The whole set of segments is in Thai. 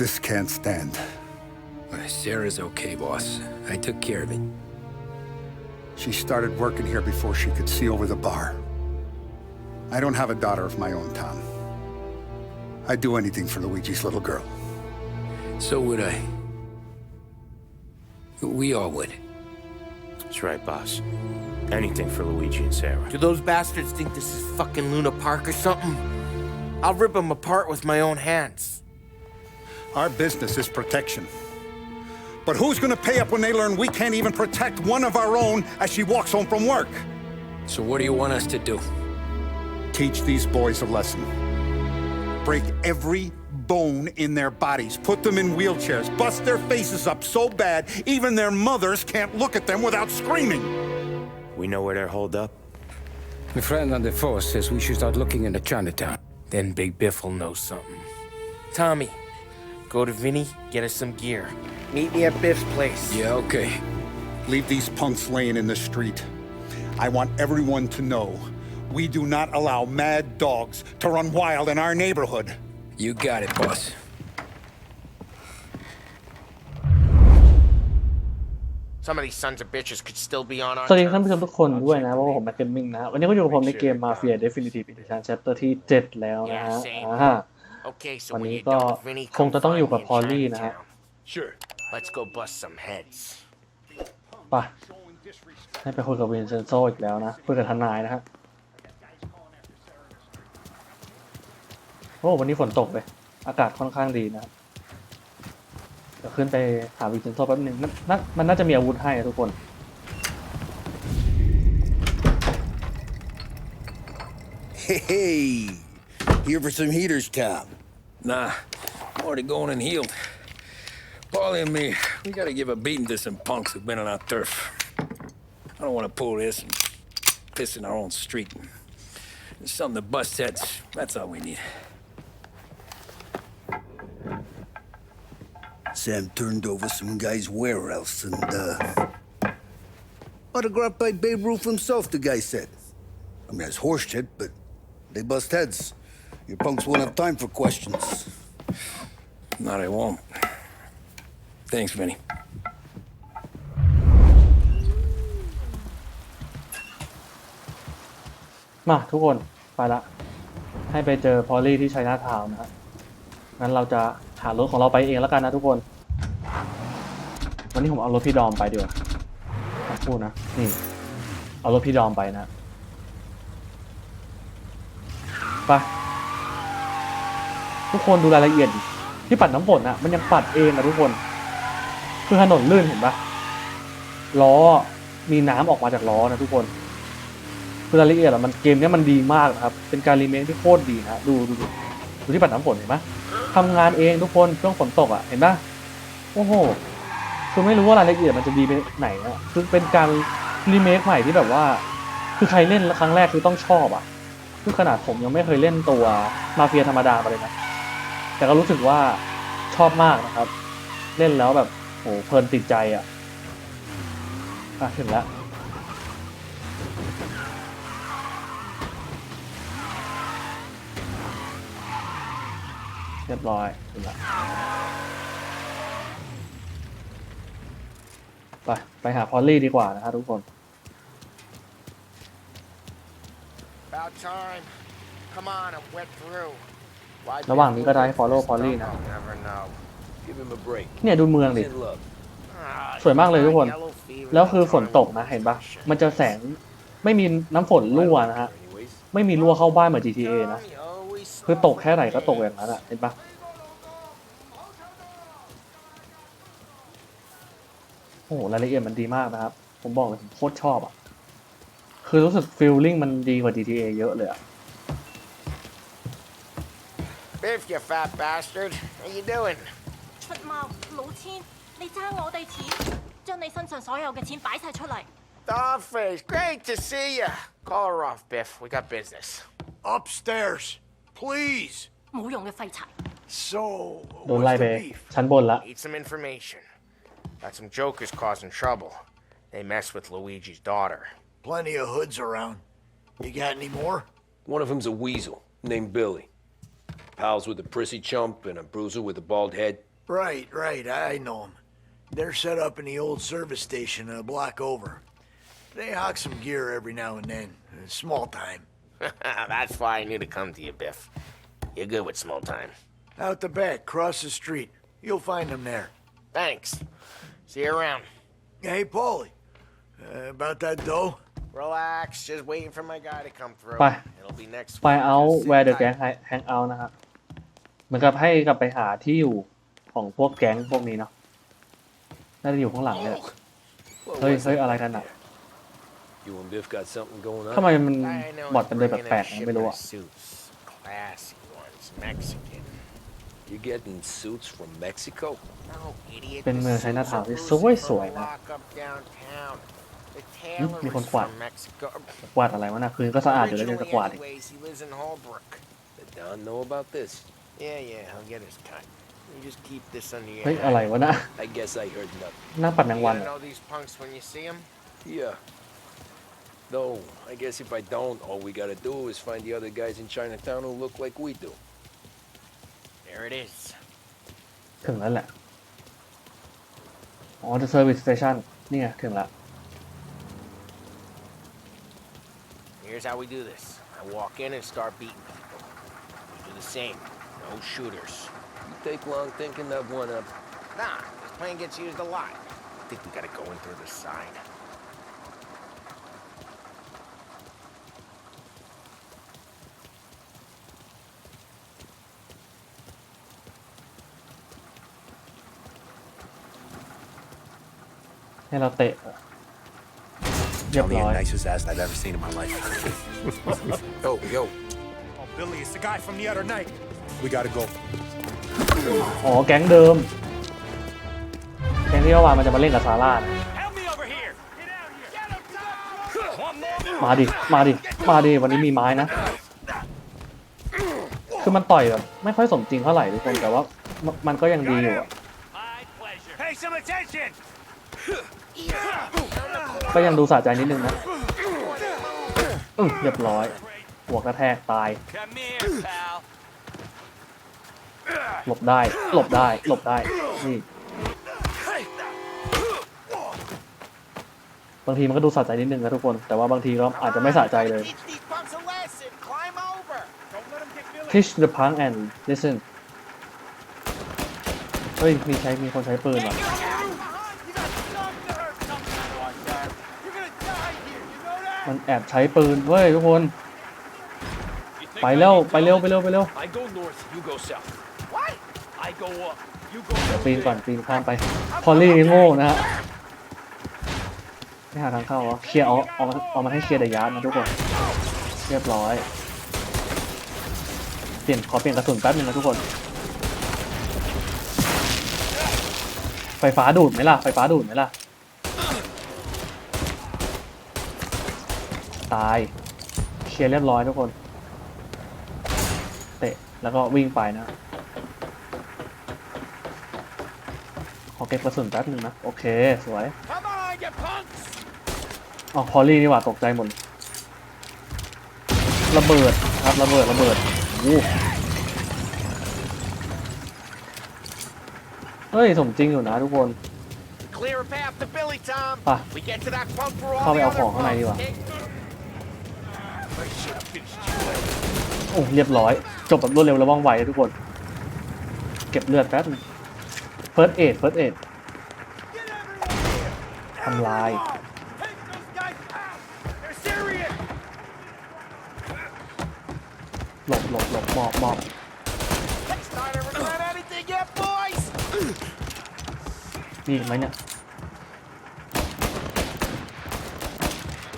This can't stand. Sarah's okay, boss. I took care of it. She started working here before she could see over the bar. I don't have a daughter of my own, Tom. I'd do anything for Luigi's little girl. So would I. We all would. That's right, boss. Anything for Luigi and Sarah. Do those bastards think this is fucking Luna Park or something? I'll rip them apart with my own hands. Our business is protection. But who's gonna pay up when they learn we can't even protect one of our own as she walks home from work? So what do you want us to do? Teach these boys a lesson. Break every bone in their bodies, put them in wheelchairs, bust their faces up so bad even their mothers can't look at them without screaming. We know where they're holed up. My friend on the force says we should start looking into Chinatown. Then Big Biff will know something. Tommy, go to Vinny, get us some gear. Meet me at Biff's place. Yeah, okay. Leave these punks laying in the street. I want everyone to know we do not allow mad dogs to run wild in our neighborhood. You got it, boss. Some of these sons of bitches could still be on our สวัสดีท่าน terms. ผู้ชมทุกคนด้วยนะเพราะว่าผมแม็กเกมมิ่งนะ วันนี้ก็อยู่กับผมในเกม Mafia Definitive Edition Chapter ที่ 7 แล้วนะฮะ Yeah, same. อ่า Okay, so วัน when นี้ you're ก็ done with Vinny, คง come จะต้องอยู่ find กับ me พอล in ลี่นะฮะ Chinatown. Sure. Let's go bust some heads. ไปให้ไปคุยกับวินเซนโซอีกแล้วนะคุยกับทนายนะฮะโอ้วันนี้ฝนตกเลย อากาศค่อนข้างดีนะครับเดี๋ยวขึ้นไปหาวินเซนโซแป๊บหนึงมันน่ามันน่าจะมีอาวุธให้อะทุกคน Hey, here for some heaters, Tom. Nah, I'm already going and healed. Paulie and me, we gotta give a beating to some punks who've been on our turf. I don't want to pull this and piss in our own street. There's something to bust heads. That's all we need. Sam turned over some guy's warehouse and, uh. Autographed by Babe Ruth himself, the guy said. I mean, it's horse shit, but they bust heads. Your punks won't have time for questions. Not I won't. Thanks, Vinny. มาทุกคน ไปละ ให้ไปเจอพอลลี่ที่ชัยนาทาวน์นะฮะงั้นเราจะหารถของเราไปเองแล้วกันนะทุกคน วันนี้ผมเอารถพี่ดอมไปดีกว่าสักครู่นะ นี่ เอารถพี่ดอมไปนะ ไป ทุกคนดูรายละเอียดที่ปัดน้ำฝนอะมันยังปัดเองนะทุกคน คือถนนลื่นเห็นปะล้อมีน้ำออกมาจากล้อนะทุกคนคือรายละเอียดอะมันเกมเนี้ยมันดีมากนะครับ เป็นการรีเมคที่โคตรดีนะดูดูดูดูที่ปัดน้ำฝนเห็นไหมทำงานเองทุกคนช่วงฝนตกอะเห็นปะโอ้โหคือไม่รู้ว่ารายละเอียดมันจะดีไปไหนอะคือเป็นการรีเมคใหม่ที่แบบว่า คือใครเล่นครั้งแรกคือต้องชอบอะคือขนาดผมยังไม่เคยเล่นตัวมาเฟียธรรมดามาเลยนะ แต่ก็รู้สึกว่าชอบมากนะครับ เล่นแล้วแบบโหเพลินติดใจอะอะถึงแล้วเรียบร้อยถึงละไป ไปหาพอลลี่ดีกว่านะฮะทุกคน About time. Come on, I'm wet through. Why ระหว่างนี้ก็ได้ follow พอลลี่นะ I'll never know. Give him a break. เนี่ยดูเมืองดิ Send love. อ่าสวยมากเลยทุกคน Yellow fever แล้วคือฝนตกนะเห็นปะมันจะแสงไม่มีน้ำฝนรั่วนะฮะ Anyways. ไม่มีรั่วเข้าบ้านเหมือน GTA นะ Tommy always คือตกแค่ไหนก็ตกอย่างนั้นอะเห็นปะโอ้โหรายละเอียดมันดีมากนะครับ ผมบอกเลยผมโคตรชอบอะคือรู้สึกฟีลลิ่งมันดีกว่า GTA เยอะเลยอะ Biff, you fat bastard. How you doing? 出猫老千，你争我哋钱，将你身上所有嘅钱摆晒出嚟。 Dollface, great to see you. Call her off, Biff. We got business. Upstairs, please. 冇用嘅废柴。 So, โดนไล่ what's ไป the beef? ชั้นบนละ Need some information. Got some jokers causing trouble. They mess with Luigi's daughter. Plenty of hoods around. You got any more? One of them's a weasel named Billy. Pals with a prissy chump and a bruiser with a bald head. Right, right, I know them. They're set up in the old service station a block over. They hawk some gear every now and then. uh, Small time. That's why I knew to come to you, Biff. You're good with small time. Out the back, cross the street. You'll find them there. Thanks. See you around. Hey, Paulie. Uh, about that dough? Relax, just waiting for my guy to come through. Bye. It'll be next ไฟ week. เอา Just sit แวร์เดอะ tight. แก๊งแฮงเอานะครับ เหมือนกับให้กลับไปหาที่อยู่ของพวกแก๊งพวกนี้เนาะน่าจะอยู่ข้างหลังเนี่ยแหละ What เฮ้ย was เฮ้ย it? อะไรกันอะ You and Biff got something going ทำ on? ไมมัน I know บอดกันเลย bringing แปลก a ๆไม่รู้ shipment อะ of suits. Classy ones, Mexican. You getting suits from Mexico? No, idiot. เป็น the เมือง suits ใช้หน้าทาว are ที่ exclusive สวย for ๆนะ lock up downtown. The หึ tailor มีคน is กวาด from Mexico. กวาดอะไรวะนะพื้นก็สะอาดอยู่แล้วยังจะ Originally, กวาดอีก anyways, he lives in Holbrook. Did Don know about this? Yeah, yeah, he'll get his cut. You just keep this under your เฮ้ย hat. อะไรวะนะ I guess I heard nothing. นั่งปัดแมง You วัน gonna เหรอ know these punks when you see them? Yeah. No, I guess if I don't, all we gotta do is find the other guys in Chinatown who look like we do. There it is. ถึงแล้วแหละ อ๋อ the service station นี่ไงถึงแล้ว Here's how we do this. I walk in and start beating people. You do the same. No shooters. You take long thinking that one up. Nah, this plane gets used a lot. I think we gotta go in through the side. Hello, ให้เราเตะเหรอเรียบ Probably ร้ the อย nicest ass I've ever seen in my life. Yo, yo. Oh, Billy, it's the guy from the other night. We gotta go. อ๋อแก๊งเดิม แก๊งที่เมื่อวานมันจะมาเล่นกับซาร่านะ Help me over here! Get out here! Get him, มาดิ มาดิ มาดิ วันนี้มีไม้นะ คือมันต่อยแบบไม่ค่อยสมจริงเท่าไหร่ทุกคน แต่ว่ามันมันก็ยังดีอยู่อะ Pay some attention! ก็ยังดูสะใจนิดนึงนะอือเรียบร้อย หัวกระแทกตาย Come here, pal. หลบได้ หลบได้ หลบได้ นี่ บางทีมันก็ดูสะใจนิดนึงนะทุกคน แต่ว่าบางทีก็อาจจะไม่สะใจเลย Teach the punk and listen เฮ้ย มีใช้ มีคนใช้ปืนว่ะมันแอบใช้ปืนเว้ยทุกคน ไปเร็ว ไปเร็ว ไปเร็ว ไปเร็ว ปีนก่อนปีนข้ามไป พอลลี่โง่นะฮะไม่หาทางเข้าเหรอเคลียร์เอาเอามาเอามาให้เคลียร์เดอะยาร์ดนะทุกคน เรียบร้อย เปลี่ยนขอเปลี่ยนกระสุนแป๊บนึงนะทุกคน ไฟฟ้าดูดไหมล่ะ ไฟฟ้าดูดไหมล่ะ ตาย เคลียร์เรียบร้อยทุกคน เตะ แล้วก็วิ่งไปนะ ขอ เก็บกระสุนแป๊บนึงนะ โอเค สวย Come on, you punks! อ๋อพอลลี่นี่หว่าตกใจหมดเลยระเบิดครับระเบิดระเบิดโอ้โหเฮ้ย สมจริงอยู่นะทุกคน Clear a path to Billy, Tom. Ah. We get to that punk for all เข้าไป the เอา other ของข้างในดีกว่า punks. โอ้เรียบร้อย จบแบบรวดเร็วและว่องไวทุกคน เก็บเลือดแป๊บนึง first aid first aid ทำลาย Take those guys out! They're serious! หลบหลบหลบหมอบหมอบ Not ever done anything yet, boys. มีอีกไหมเนี่ย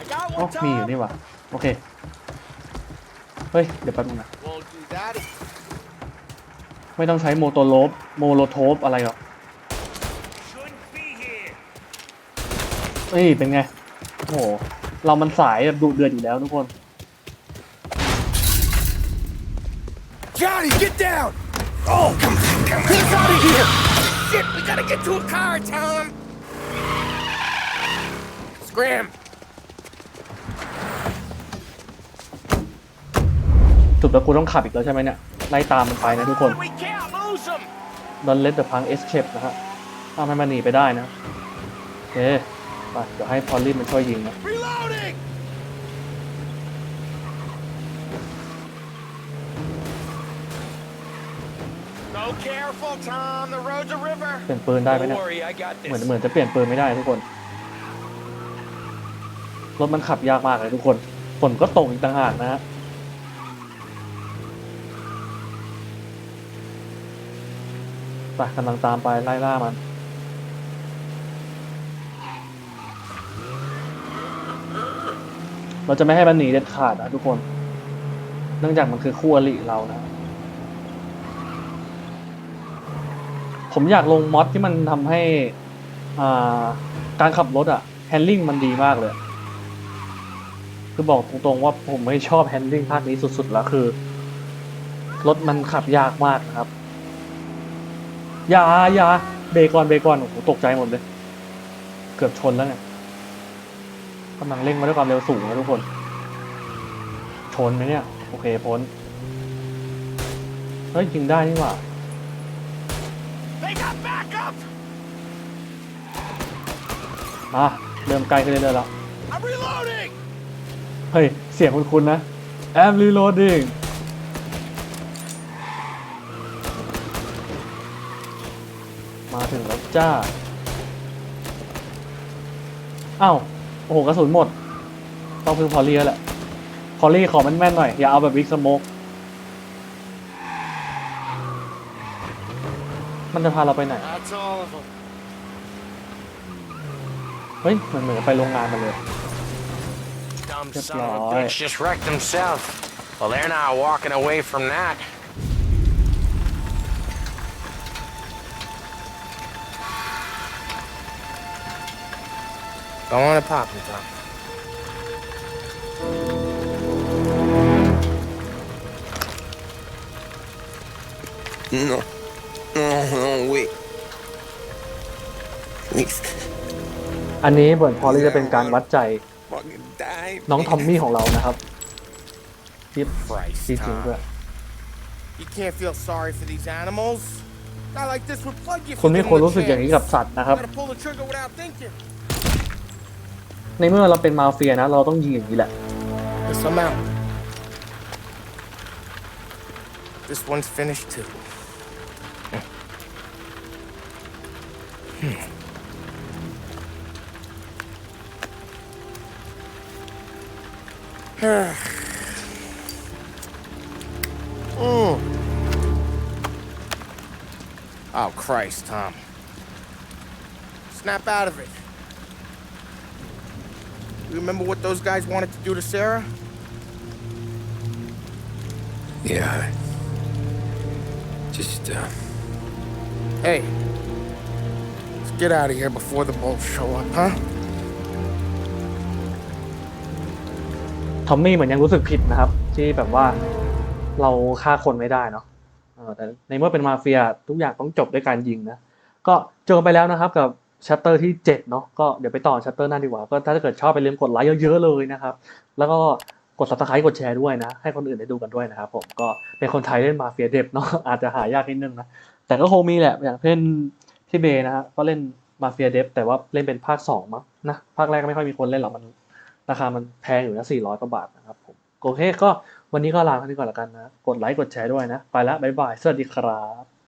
I got อ๋อ one, มีอยู่ Tom. นี่หว่าโอเค เฮ้ย เดี๋ยวแป๊บนึงนะ Won't do that. ไม่ต้องใช้โมโตโลบ โมโลโทปอะไรหรอก Shouldn't be here. เอ้ยเป็นไง โอ้โห เรามันสายแบบดุเดือดอยู่แล้วทุกคน Johnny, get down! Shit, we gotta get to a car, Tom. Scram. สุดแล้วกูต้องขับอีกแล้วใช่ไหมเนี่ย ไล่ตามมันไปนะทุกคน We can't lose him. Don't let the punk escape นะฮะห้ามให้มันหนีไปได้นะโอเคไปเดี๋ยวให้พอลลี่มันช่วยยิงนะ Reloading! Go careful, Tom. The road's a river. เปลี่ยนปืนได้ไหม Don't เนี่ย worry, I got เหมือน this. เหมือนจะเปลี่ยนปืนไม่ได้ทุกคนรถมันขับยากมากเลยทุกคนฝนก็ตกอีกต่างหากนะฮะ ไปกำลังตามไปไล่ล่ามัน เราจะไม่ให้มันหนีเด็ดขาดนะทุกคน เนื่องจากมันคือคู่อริเรานะ ผมอยากลงมอดที่มันทำให้อ่าการขับรถอะแฮนดิ้งมันดีมากเลย คือบอกตรงๆว่าผมไม่ชอบแฮนดิ้งภาคนี้สุดๆแล้วคือ รถมันขับยากมากนะครับ อย่าอย่าเบรกก่อนเบรกก่อนโอ้โหตกใจหมดเลย เกือบชนแล้วเนี่ยกำลังเร่งมาด้วยความเร็วสูงนะทุกคน ชนไหมเนี่ย โอเคพ้นเฮ้ยยิงได้นี่หว่า They got backup! มาเริ่มไกลขึ้นเรื่อยๆแล้ว I'm reloading! เฮ้ย เสียงคุณคุณนะ I'm reloading มาถึงแล้ว จ้าอ้าวโอ้โหกระสุนหมด ต้องพึ่งพอลลี่แล้วแหละ พอลลี่ขอแม่นๆหน่อย อย่าเอาแบบวิกสโมกมันจะพาเราไปไหน That's all of them. เฮ้ยมันเหมือนไปโรงงานมาเลย Dumb Good son of a lord. bitch just wrecked himself. Well, they're not walking away from that. Go on and pop him, Tom. No. No, no, wait. Please. อันนี้เหมือนพอลลี่จะเป็นการวัดใจ Fucking die. น้องทอมมี่ของเรานะครับที่ Christ, ที่จริง Tom. ด้วย You can't feel sorry for these animals. Not like this would plug you. คุณไม่ควรรู้สึกอย่างนี้กับสัตว์นะครับ Gotta pull the trigger without thinking. ในเมื่อเราเป็นมาเฟียนะ เราต้องยิงอย่างนี้แหละ Yes, I'm out. This one's finished too. Mm. Oh, Christ, Tom. Snap out of it. You remember what those guys wanted to do to Sarah? Yeah. Just, uh, Hey, let's get out of here before the bulls show up, huh? ทอมมี่เหมือนยังรู้สึกผิดนะครับ ที่แบบว่าเราฆ่าคนไม่ได้เนาะเออแต่ในเมื่อเป็นมาเฟียทุกอย่างต้องจบด้วยการยิงนะ ก็เจอกันไปแล้วนะครับกับ ชัตเตอร์ที่ 7 เนาะก็เดี๋ยวไปต่อชัตเตอร์หน้าดีกว่า ก็ถ้าเกิดชอบไปลืมกดไลค์เยอะๆเลยนะครับ แล้วก็กด subscribe กดแชร์ด้วยนะ ให้คนอื่นได้ดูกันด้วยนะครับผมก็เป็นคนไทยเล่นมาเฟียเด็บเนาะอาจจะหายากนิดนึงนะ แต่ก็คงมีแหละ อย่างเช่นพี่เบย์นะฮะก็เล่นมาเฟียเดฟแต่ว่าเล่นเป็นภาคสองมั้งนะภาคแรกก็ไม่ค่อยมีคนเล่นหรอกมันราคามันแพงอยู่นะ400กว่าบาทนะครับผมโอเคก็วันนี้ก็ลาเท่านี้ก่อนละกันนะ กดไลค์กดแชร์ด้วยนะ ไปล้วบ๊ายบาย สวัสดีครับ